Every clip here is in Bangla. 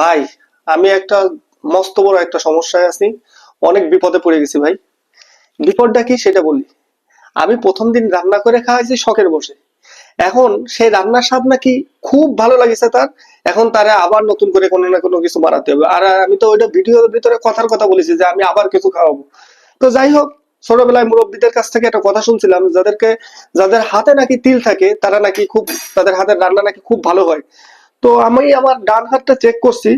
ভাই, আমি একটা মস্ত বড় একটা সমস্যায় আছি। অনেক বিপদে পড়ে গেছি ভাই। বিপদটা কি সেটা বলি। আমি প্রথম দিন রান্না করে খাওয়াইছি শখের বসে। এখন সেই রান্নার স্বাদ নাকি খুব ভালো লাগেছে তার। এখন তারা আবার নতুন করে কোনো না কোনো কিছু বানাতে হবে। আর আমি তো ওইটা ভিডিওর ভিতরে কথার কথা বলেছি যে আমি আবার কিছু খাওয়াবো। তো যাই হোক, ছোটবেলায় মুরব্বীদের কাছ থেকে একটা কথা শুনছিলাম, যাদেরকে, যাদের হাতে নাকি তিল থাকে, তারা নাকি খুব, তাদের হাতের রান্না নাকি খুব ভালো হয়। তো আমি আমার ডান হাতটা চেক করছি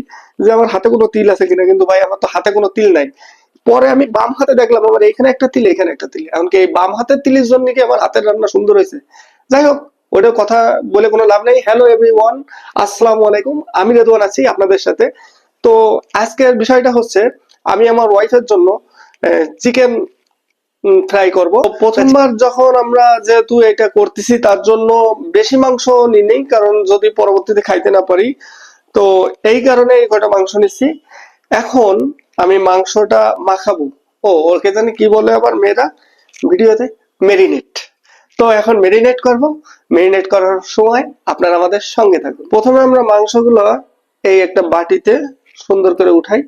যে আমার হাতে কোনো তিল আছে কিনা, কিন্তু ভাই আমার তো হাতে কোনো তিল নাই। পরে আমি বাম হাতে দেখলাম, আমার এখানে একটা তিল, এখানে একটা তিল। এমনকি এই বাম হাতের তিলের জন্য কি আমার হাতের রান্না সুন্দর হয়েছে? যাই হোক ওটা কথা বলে কোনো লাভ নেই। হ্যালো এভরিওয়ান আসসালামু আলাইকুম। আমি রেদওয়ান আছি আপনাদের সাথে। তো আজকের বিষয়টা হচ্ছে, আমি আমার ওয়াইফের জন্য চিকেন ফ্রাই করব। প্রথমবার যখন আমরা যেহেতু এটা করতেছি তার জন্য বেশি মাংস নিই নেই কারণ যদি পরবর্তীতে খাইতে না পারি তো এই কারণে এই কটা মাংস নিচ্ছি এখন আমি মাংসটা মাখাবো। ও ওকে জানি কি বলে আবার মেয়েরা? ভিডিওতে মেরিনেট তো এখন মেরিনেট করব। মেরিনেট করার সময় আপনারা আমাদের সঙ্গে থাকুন। প্রথমে আমরা মাংসগুলো এই একটা বাটিতে সুন্দর করে উঠাই।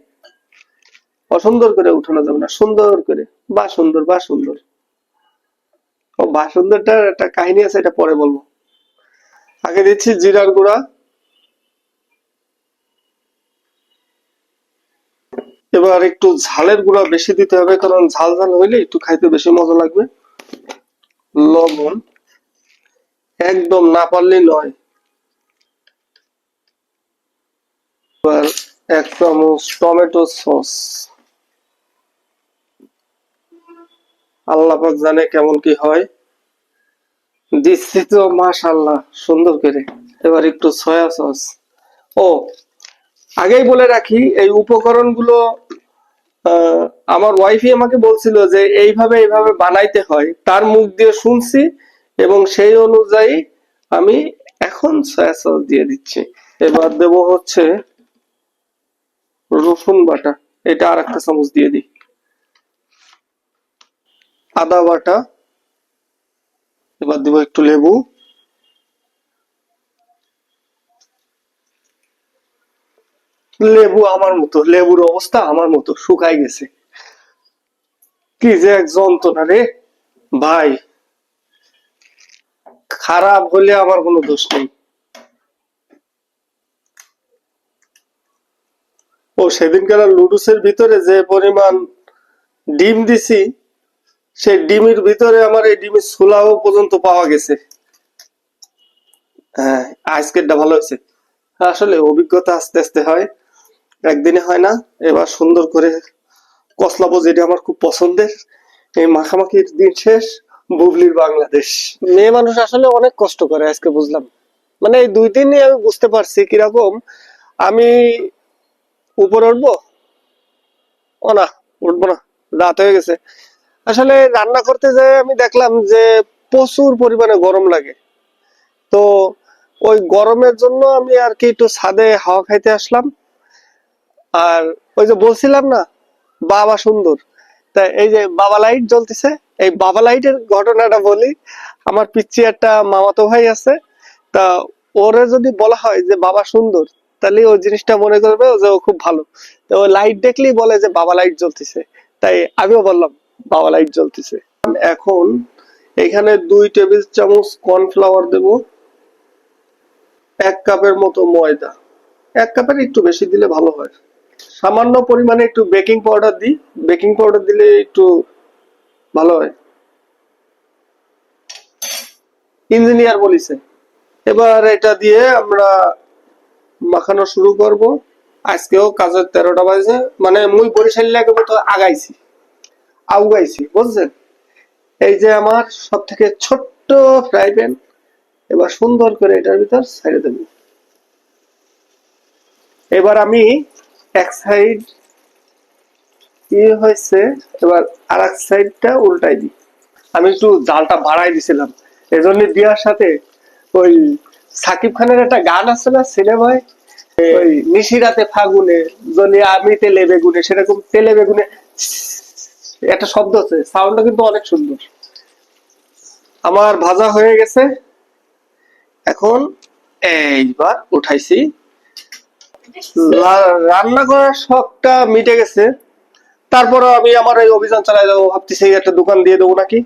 অসুন্দর করে উঠানো যাবে না। সুন্দর করে। বা সুন্দর বা সুন্দর। ও বা সুন্দরটার একটা কাহিনী আছে, এটা পরে বলব। আগে দিচ্ছি জিরার গুঁড়া। এবার একটু ঝালের গুঁড়া বেশি দিতে হবে, কারণ ঝাল ঝাল হইলে একটু খাইতে বেশি মজা লাগবে। লবণ। একদম না পারলেই নয়। এবার এক চামচ টমেটো সস। আল্লাহ পাক জানে কেমন কি হয়। দিচ্ছি তো মাশাল্লাহ সুন্দর করে। এবার একটু সয়া সস। ও, আগেই বলে রাখি, এই উপকরণগুলো আমার ওয়াইফই আমাকে বলছিল যে এইভাবে এইভাবে বানাইতে হয়। তার মুখ দিয়ে শুনছি এবং সেই অনুযায়ী আমি এখন সয়া সস দিয়ে দিচ্ছি। এবার দেব হচ্ছে রসুন বাটা। এটা আর একটা চামচ দিয়ে দিই। আদা বাটা, এবার দিব একটু লেবু। লেবু আমার মতো, লেবুর অবস্থা আমার মতো শুকাই গেছে। কি যে এক যন্ত্রণা রে, ভাই। খারাপ হলে আমার কোনো দোষ নেই। ও, সেদিনকার লুডুসের ভিতরে যে পরিমাণ ডিম দিছি সেই ডিমের ভিতরে আমার এই ডিমের ছোলাও পর্যন্ত পাওয়া গেছে। হ্যাঁ আজকেরটা ভালো হয়েছে। আসলে অভিজ্ঞতা আস্তে আস্তে হয়, একদিনে হয় না। এবার সুন্দর করে কসলাবো যেটা আমার খুব পছন্দের। এই মাখামাখির দিন শেষ, বুবলির বাংলাদেশ। মেয়ে মানুষ আসলে অনেক কষ্ট করে, আজকে বুঝলাম। মানে এই দুই দিনই আমি বুঝতে পারছি কীরকম। আমি উপরে উঠবো? ও না, উঠবো না, রাত হয়ে গেছে। আসলে রান্না করতে যাই আমি দেখলাম যে প্রচুর পরিমাণে গরম লাগে। তো ওই গরমের জন্য আমি আর কি একটু ছাদে হাওয়া খাইতে আসলাম। আর ওই যে বলছিলাম না, বাবা সুন্দর। তা এই যে বাবা লাইট জ্বলতেছে, এই বাবা লাইটের ঘটনাটা বলি, আমার পিচ্ছি একটা মামাতো ভাই আছে, তা ওরে যদি বলা হয় যে বাবা সুন্দর, তাহলে ওই জিনিসটা মনে করবে যে ও খুব ভালো। তো ও লাইট দেখলেই বলে যে বাবা লাইট জ্বলতেছে। তাই আমিও বললাম বাবা লাইট জ্বলতেছে। এখন এখানে দুই টেবিল চামচ কর্নফ্লাওয়ার দেব, এক কাপের মতো ময়দা। এক কাপের একটু বেশি দিলে ভালো হয়। সামান্য পরিমাণে একটু বেকিং পাউডার দিই। বেকিং পাউডার দিলে একটু ভালো হয়। ইঞ্জিনিয়ার বলিছে। এবার এটা দিয়ে আমরা মাখানো শুরু করব। আজকেও কাজের তেরোটা বাজে। মানে মুই বরিশাল লাগে মতো আগাইছি। আউগাইছি, বুঝছেন? এই যে আমার সব থেকে ছোট্ট ফ্রাই প্যান, এবার সুন্দর করে এটার ভিতর ছেড়ে দেব। এবার আমি এক সাইড কি হয়েছে, এবার আর এক সাইডটা উল্টাই দিই। আমি একটু জালটা বাড়াই দিছিলাম। এজন্য দিয়ার সাথে ওই সাকিব খানের একটা গান আছে না, সিনেমায়? ওই নিশিরাতে ফাগুনে যদি আমি তেলে বেগুনে সেরকম তেলে বেগুনে একটা শব্দ আছে সাউন্ডটা কিন্তু অনেক সুন্দর। আমার ভাজা হয়ে গেছে। এখন এইবার উঠাইছি। রান্না করার শখটা মিটে গেছে। তারপরে আমি আমার এই অভিযান চালাই যাব, ভাবতেছি একটা দোকান দিয়ে দেবো নাকি।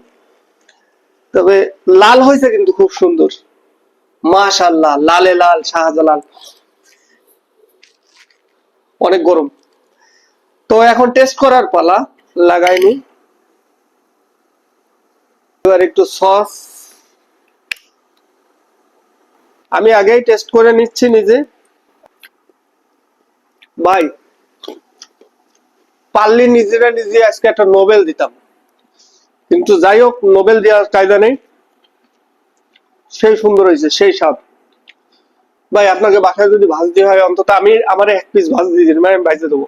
তবে লাল হয়েছে কিন্তু খুব সুন্দর। মাশাল্লাহ লালে লাল, শাহজালাল। অনেক গরম। তো এখন টেস্ট করার পালা। লাগাইনি। এবার একটু সস। আমি আগেই টেস্ট করে নিচ্ছি নিজে। ভাই, পারলে নিজেরা নিজে আজকে একটা নোবেল দিতাম। কিন্তু যাই হোক নোবেল দেওয়ার কায়দা নেই। সেই সুন্দর হয়েছে, সেই স্বাদ। ভাই, আপনাকে বাসায় যদি ভাজ ভাজতে হয়, অন্তত আমি, আমার এক পিস ভাজ দিয়ে দিন, আমি ভাজতে দেবো।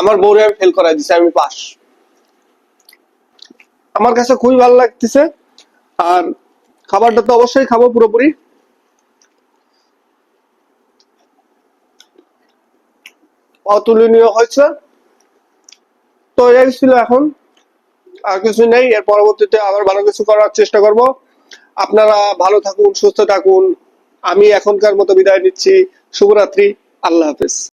আমার বউরে আমি ফেল করাই দিছি, আমি পাস। আমার কাছে খুবই ভালো লাগতেছে, আর খাবারটা তো অবশ্যই খাব পুরোপুরি। অতুলনীয় হয়েছে। তো এই ছিল এখন। আর কিছু নেই, এর পরবর্তীতে আবার ভালো কিছু করার চেষ্টা করব। আপনারা ভালো থাকুন, সুস্থ থাকুন। আমি এখনকার মতো বিদায় নিচ্ছি। শুভরাত্রি, আল্লাহ হাফেজ।